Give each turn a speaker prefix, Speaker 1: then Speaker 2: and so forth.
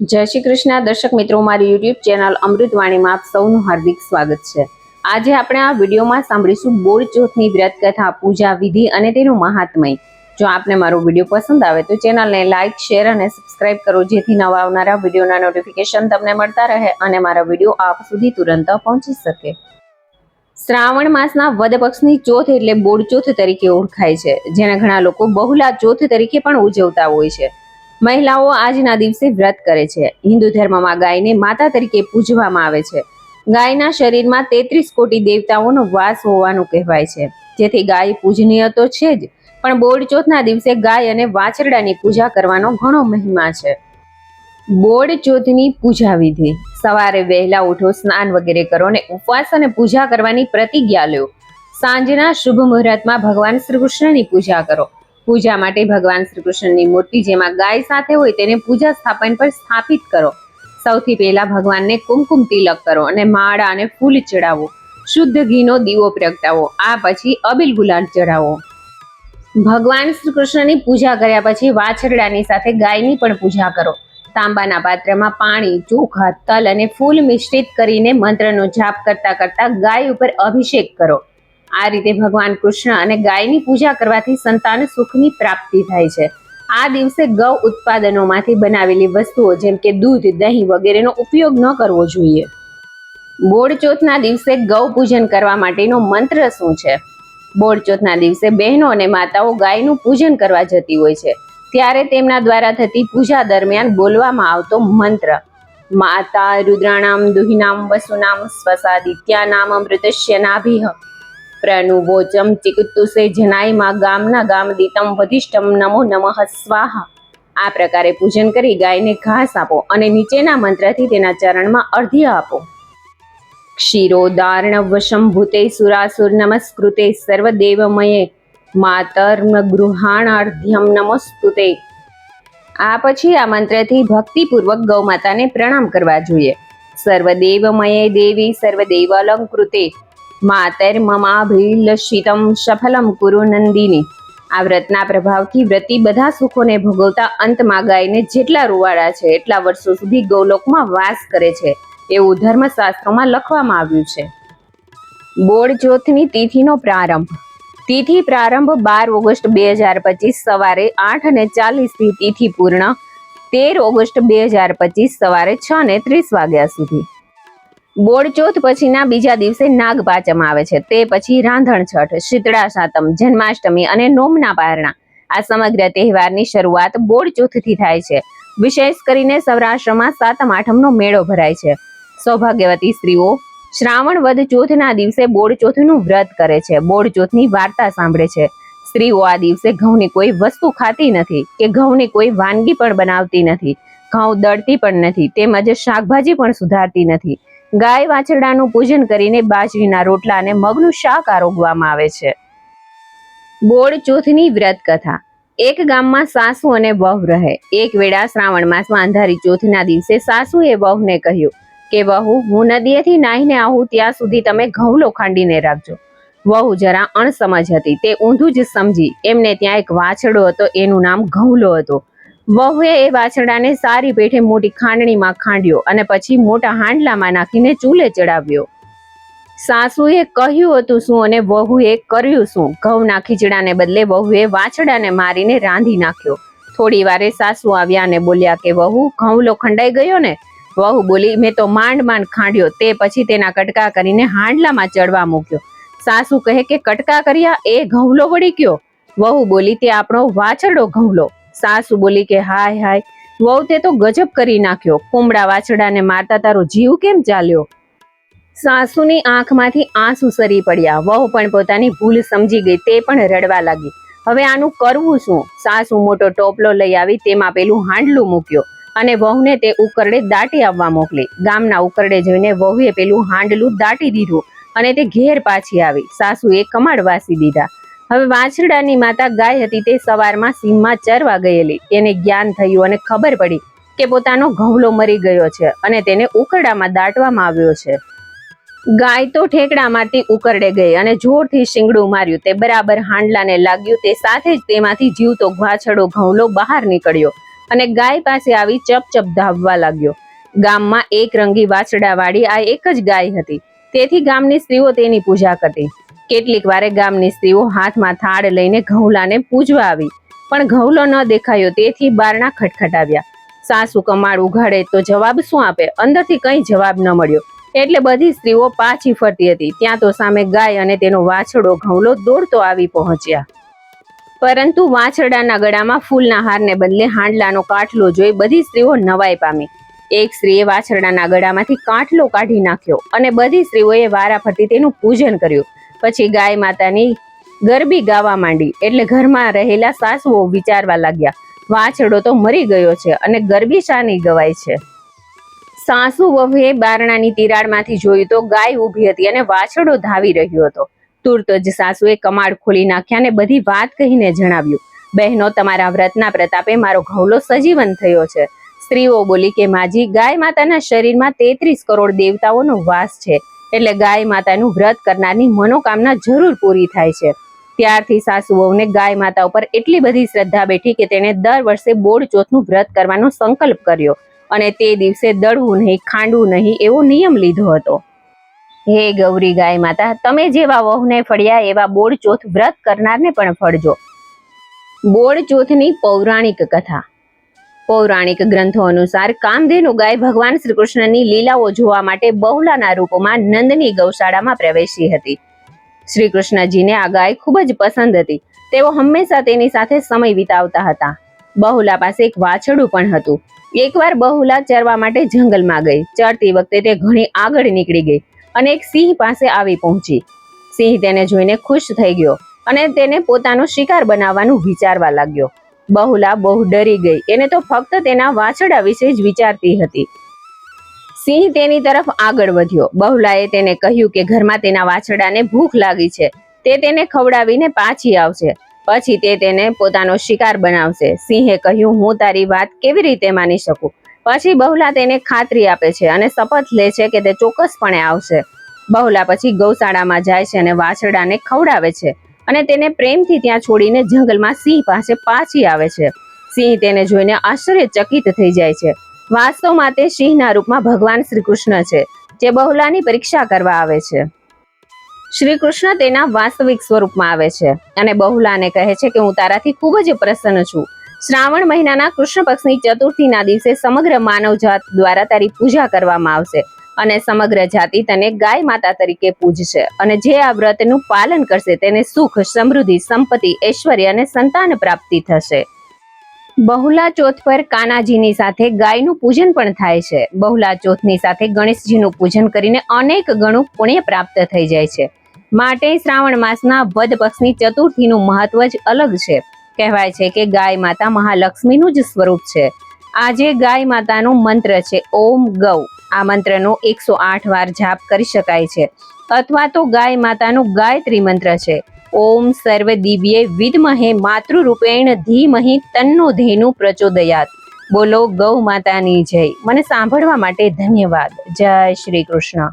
Speaker 1: જય શ્રી કૃષ્ણ. દર્શક મિત્રો, મારી યુટ્યુબ ચેનલ અમૃતવાણીમાં આપ સૌનું હાર્દિક સ્વાગત છે. આજે આપણે આ વિડીયોમાં સાંભળીશું બોળ ચોથની વ્રત કથા પૂજા વિધિ અને તેનું મહાત્મય. જો આપને મારો વીડિયો પસંદ આવે તો ચેનલને લાઇક શેર અને સબસ્ક્રાઇબ કરો, જેથી નવા આવનારા વિડીયોના નોટિફિકેશન તમને મળતા રહે અને મારા વીડિયો આપ સુધી તુરંત પહોંચી શકે. શ્રાવણ માસના વદ પક્ષની ચોથ એટલે બોળચોથ તરીકે ઓળખાય છે, જેને ઘણા લોકો બહુલા ચોથ તરીકે પણ ઉજવતા હોય છે. મહિલાઓ આજના દિવસે વ્રત કરે છે. હિન્દુ ધર્મમાં ગાયને માતા તરીકે પૂજવામાં આવે છે. ગાયના શરીરમાં તેત્રીસ કોટી દેવતાઓનો વાસ હોવાનું કહેવાય છે. જેથી ગાય પૂજનીય તો છે જ, પણ બોળ ચોથના દિવસે ગાય અને વાછરડાની પૂજા કરવાનો ઘણો મહિમા છે. બોળ ચોથની પૂજા વિધિ. સવારે વહેલા ઉઠો, સ્નાન વગેરે કરો અને ઉપવાસ અને પૂજા કરવાની પ્રતિજ્ઞા લો. સાંજના શુભ મુહૂર્તમાં ભગવાન શ્રી કૃષ્ણની પૂજા કરો. પૂજા માટે ભગવાન શ્રી કૃષ્ણની મૂર્તિ જેમાં ગાય સાથે હોય તેને પૂજા સ્થાપન પર સ્થાપિત કરો. સૌથી પહેલા ભગવાનને કુમકુમ તિલક કરો અને માળા અને ફૂલ ચડાવો. શુદ્ધ ઘીનો દીવો પ્રગટાવો. આ પછી અબિલ ગુલાલ ચડાવો ભગવાન શ્રી કૃષ્ણની પૂજા કર્યા પછી વાછરડાની સાથે ગાયની પણ પૂજા કરો. તાંબાના પાત્રમાં પાણી, ચોખા, તલ અને ફૂલ મિશ્રિત કરીને મંત્રનો જાપ કરતા કરતા ગાય ઉપર અભિષેક કરો. આ રીતે ભગવાન કૃષ્ણ અને ગાયની પૂજા કરવાથી સંતાન સુખની પ્રાપ્તિ થાય છે. આ દિવસે ગૌ ઉત્પાદનોમાંથી બનાવેલી વસ્તુઓ જેમ કે દૂધ, દહીં વગેરેનો ઉપયોગ ન કરવો જોઈએ. બોળચોથના દિવસે ગૌ પૂજન કરવા માટેનો મંત્ર શું છે? બોળચોથના દિવસે બહેનો અને માતાઓ ગાયનું પૂજન કરવા જતી હોય છે. ત્યારે તેમના દ્વારા થતી પૂજા દરમિયાન બોલવામાં આવતો મંત્ર. માતા રુદ્રાણામ દુહિનામ વસુનામ સ્વસાદિત્યાનામ અમૃતસ્ય નાભિહ પ્રનુવોચમ ચિકુત્તુસે જનાઈમાં ગામના ગામ દીતમ વધિષ્ઠમ નમો નમઃ સ્વાહા. આ પ્રકારે પૂજન કરી ગાયને ઘાસ આપો અને નીચેના મંત્રથી તેના ચરણમાં અર્ધ્ય આપો. ક્ષીરોદાર્ણવશંભૂતે સુરાસુર નમસ્કૃતે સર્વદેવમયે. માતર્મ ગૃહાણાર્ધ્યમ નમસ્તુતે. આ પછી આ મંત્રથી ભક્તિપૂર્વક ગૌ માતાને પ્રણામ કરવા જોઈએ. સર્વદેવમયે દેવી સર્વદેવ અલંકૃતે માતર મમાભિલષિતમ સફલમ કુરુ નંદિની આ વ્રતના પ્રભાવથી વ્રતી બધા સુખોને ભોગવતા અંતમાં ગાયને જેટલા રૂવાડા છે, એટલા વર્ષો સુધી ગૌલોકમાં વાસ કરે છે, એવું ધર્મશાસ્ત્રોમાં લખવામાં આવ્યું છે. બોળ ચોથની તિથિનો પ્રારંભ. તિથિ પ્રારંભ બાર ઓગસ્ટ બે હજાર પચીસ સવારે આઠ અને ચાલીસથી તિથિ પૂર્ણ તેર ઓગસ્ટ બે હજાર પચીસ સવારે છ ને ત્રીસ વાગ્યા સુધી. બોળ ચોથ પછીના બીજા દિવસે નાગપાચમ આવે છે. તે પછી રાંધણ છઠ, શીતળા સાતમ, જન્માષ્ટમી અને નોમના પારણા. આ સમગ્ર તહેવારની શરૂઆત બોડચોથથી થાય છે. વિશેષ કરીને સૌરાષ્ટ્રમાં સાતમ, આઠમનો મેળો ભરાય છે. સૌભાગ્યવતી સ્ત્રીઓ, શ્રાવણ વદ ચોથના દિવસે બોડચોથનું વ્રત કરે છે. બોડચોથની વાર્તા સાંભળે છે. સ્ત્રીઓ આ દિવસે ઘઉંની કોઈ વસ્તુ ખાતી નથી કે ઘઉંની કોઈ વાનગી પણ બનાવતી નથી. ઘઉં દળતી પણ નથી તેમજ શાકભાજી પણ સુધારતી નથી. ગાય વાછરડાનું પૂજન કરીને બાજરીના રોટલા અને મગનું શાક આરોગવામાં આવે છે. બોળ ચોથની વ્રત કથા. એક ગામમાં સાસુ અને વહુ રહે. એક વેળા શ્રાવણ માસમાં અંધારી ચોથના દિવસે સાસુએ વહુને કહ્યું કે, વહુ, હું નદીએથી નાહીને આવું ત્યાં સુધી તમે ઘઉંલો ખાંડીને રાખજો. વહુ જરા અણસમજ હતી. તે ઊંધું જ સમજી. એમને ત્યાં એક વાછડો હતો. એનું નામ ઘઉંલો હતો. વહુએ એ વાછરડાને સારી પેઠે મોટી ખાંડણીમાં ખાંડ્યો અને પછી મોટા હાંડલામાં નાખીને ચૂલે ચડાવ્યો. સાસુએ કહ્યું હતું શું અને વહુએ કર્યું શું? ઘઉંના ખીચડાને બદલે વહુએ વાછડાને મારીને રાંધી નાખ્યો. થોડી વારે સાસુ આવ્યા અને બોલ્યા કે, વહુ ઘઉંલો ખંડાઈ ગયો ને? વહુ બોલી, મેં તો માંડ માંડ ખાંડ્યો. તે પછી તેના કટકા કરીને હાંડલામાં ચડવા મૂક્યો. સાસુ કહે કે, કટકા કર્યા, એ ઘઉંલો વળી ગયો. વહુ બોલી, તે આપણો વાછરડો ઘઉંલો. સાસુ બોલી કે, હાય હાય. વહુ તે તો ગજબ કરી નાખ્યો. કુમડા વાછડાને મારતા તારો જીવ કેમ ચાલ્યો? સાસુની આંખમાંથી આંસુ સરી પડ્યા. વહુ પણ પોતાની ભૂલ સમજી ગઈ, તે પણ રડવા લાગી. હવે આનું કરવું શું? સાસુ મોટો ટોપલો લઈ આવી, તેમાં પેલું હાંડલું મૂક્યો અને વહુને તે ઉકરડે દાટી આવવા મોકલી. ગામના ઉકરડે જોઈને વહુએ પેલું હાંડલું દાટી દીધું અને તે ઘેર પાછી આવી. સાસુએ કમાડ વાસી દીધા. હવે વાછરડાની માતા ગાય હતી તે સવારમાં સીમમાં ચરવા ગયેલી. એને જ્ઞાન થયું અને ખબર પડી કે પોતાનો ઘઉંલો મરી ગયો છે અને તેને ઉકરડામાં દાટવામાં આવ્યો છે. ગાય તો ઠેકડા મારતી ઉકરડે ગઈ અને જોરથી શિંગડું માર્યું. તે બરાબર હાંડલાને લાગ્યું. તે સાથે જ તેમાંથી જીવતો વાછડો ઘઉંલો બહાર નીકળ્યો અને ગાય પાસે આવી ચપ ચપ ધાવવા લાગ્યો. ગામમાં એક રંગી વાછડાવાળી આ એક જ ગાય હતી. તેથી ગામની સ્ત્રીઓ તેની પૂજા કરતી. કેટલીક વારે ગામની સ્ત્રીઓ હાથમાં થાળ લઈને ઘઉલાને પૂજવા આવી. પણ ઘઉલો ન દેખાયો, તેથી બારણા ખટખટાવ્યા. સાસુ કમાડ ઉઘાડે તો જવાબ શું આપે? અંદરથી કંઈ જવાબ ન મળ્યો. એટલે બધી સ્ત્રીઓ પાછી ફરતી હતી. ત્યાં તો સામે ગાય અને તેનો વાછડો ઘઉલો દોડતો આવી પહોંચ્યા. પરંતુ વાછરડાના ગળામાં ફૂલના હારને બદલે હાંડલાનો કાટલો જોઈ બધી સ્ત્રીઓ નવાઈ પામી. એક સ્ત્રીએ વાછરડાના ગળામાંથી કાટલો કાઢી નાખ્યો અને બધી સ્ત્રીઓએ વારા ફરતી તેનું પૂજન કર્યું. પછી ગાય માતાની ગરબી ગાવા માંડી. એટલે ઘરમાં રહેલા સાસુઓ વિચારવા લાગ્યા વાછડો તો મરી ગયો છે અને ગરબી શાની ગવાય છે. સાસુ વહુએ બારણાની તિરાડમાંથી જોયું તો ગાય ઊભી હતી અને વાછડો ધાવી રહ્યો હતો. તુરત જ સાસુએ કમાડ ખોલી નાખ્યા અને બધી વાત કહીને જણાવ્યું, બહેનો, તમારા વ્રતના પ્રતાપે મારો ઘઉલો સજીવન થયો છે. સ્ત્રીઓ બોલી કે, માજી, ગાય માતાના શરીરમાં તેત્રીસ કરોડ દેવતાઓનો વાસ છે. એટલે ગાય માતાનું વ્રત કરનારની મનોકામના જરૂર પૂરી થાય છે. ત્યારથી સાસુ વહુને ગાય માતા ઉપર એટલી બધી શ્રદ્ધા બેઠી કે તેણે દર વર્ષે બોડ ચોથનું વ્રત કરવાનો સંકલ્પ કર્યો અને તે દિવસે દળવું નહીં, ખાંડવું નહીં એવો નિયમ લીધો હતો. હે ગૌરી ગાય માતા, તમે જેવા વહુને ફળ્યા એવા બોડ ચોથ વ્રત કરનારને પણ ફળજો. બોડ ચોથની પૌરાણિક કથા. પૌરાણિક ગ્રંથો અનુસાર કામધેનુ ગાય ભગવાન શ્રી કૃષ્ણની લીલાઓ જોવા માટે બહુલાના રૂપમાં નંદની ગૌશાળામાં પ્રવેશી હતી. શ્રી કૃષ્ણજીને આ ગાય ખૂબ જ પસંદ હતી. તેઓ હંમેશા તેની સાથે સમય વિતાવતા હતા. બહુલા પાસે એક વાછરડું પણ હતું. એકવાર બહુલા ચરવા માટે જંગલમાં ગઈ. ચરતી વખતે તે ઘણી આગળ નીકળી ગઈ અને એક સિંહ પાસે આવી પહોંચી. સિંહ તેને જોઈને ખુશ થઈ ગયો અને તેને પોતાનો શિકાર બનાવવાનું વિચારવા લાગ્યો. બહુલા બહુ ડરી ગઈ. એને તો ફક્ત તેના વાછડા વિશે જ વિચારતી હતી. સિંહ તેની તરફ આગળ વધ્યો. બહુલાએ તેને કહ્યું કે ઘરમાં તેના વાછડાને ભૂખ લાગી છે. તે તેને ખવડાવીને પાછી આવશે. પછી તે તેને પોતાનો શિકાર બનાવશે. સિંહે કહ્યું, હું તારી વાત કેવી રીતે માની શકું? પછી બહુલા તેને ખાતરી આપે છે અને શપથ લે છે કે તે ચોક્કસપણે આવશે. બહુલા પછી ગૌશાળામાં જાય છે અને વાછડાને ખવડાવે છે. અને તેને પ્રેમથી ત્યાં છોડીને જંગલમાં સિંહ પાસે પાછી આવે છે. સિંહ તેને જોઈને આશ્ચર્યચકિત થઈ જાય છે. વાસ્તવમાં તે સિંહના રૂપમાં ભગવાન શ્રી કૃષ્ણ છે, જે બહુલાની પરીક્ષા કરવા આવે છે. શ્રી કૃષ્ણ તેના વાસ્તવિક સ્વરૂપમાં આવે છે અને બહુલાને કહે છે કે હું તારાથી ખૂબ જ પ્રસન્ન છું. શ્રાવણ મહિનાના કૃષ્ણ પક્ષની ચતુર્થીના દિવસે સમગ્ર માનવજાત દ્વારા તારી પૂજા કરવામાં આવશે. અને સમગ્ર જાતિ તને ગાય માતા તરીકે પૂજશે. અને જે આ વ્રતનું પાલન કરશે તેને સુખ, સમૃદ્ધિ, સંપત્તિ, ઐશ્વર્ય અને સંતાન પ્રાપ્તિ થશે. બહુલા ચોથ પર કાનાજીની સાથે ગાયનું પૂજન પણ થાય છે. બહુલા ચોથની સાથે ગણેશજીનું પૂજન કરીને અનેક ગણું પુણ્ય પ્રાપ્ત થઈ જાય છે. માટે શ્રાવણ માસના વદ પક્ષની ચતુર્થીનું મહત્વ જ અલગ છે. કહેવાય છે કે ગાય માતા મહાલક્ષ્મીનું જ સ્વરૂપ છે. આજે ગાય માતાનું મંત્ર છે, ઓમ ગૌ. આ મંત્રનો એકસો આઠ વાર જાપ કરી શકાય છે. અથવા તો ગાય માતાનું ગાયત્રી મંત્ર છે. ઓમ સર્વ દિવ્યે વિદ્મહે માતૃરૂપેણ ધીમહિ તન્નો ધેનુ પ્રચોદયાત. બોલો ગૌ માતાની જય. મને સાંભળવા માટે ધન્યવાદ. જય શ્રી કૃષ્ણ.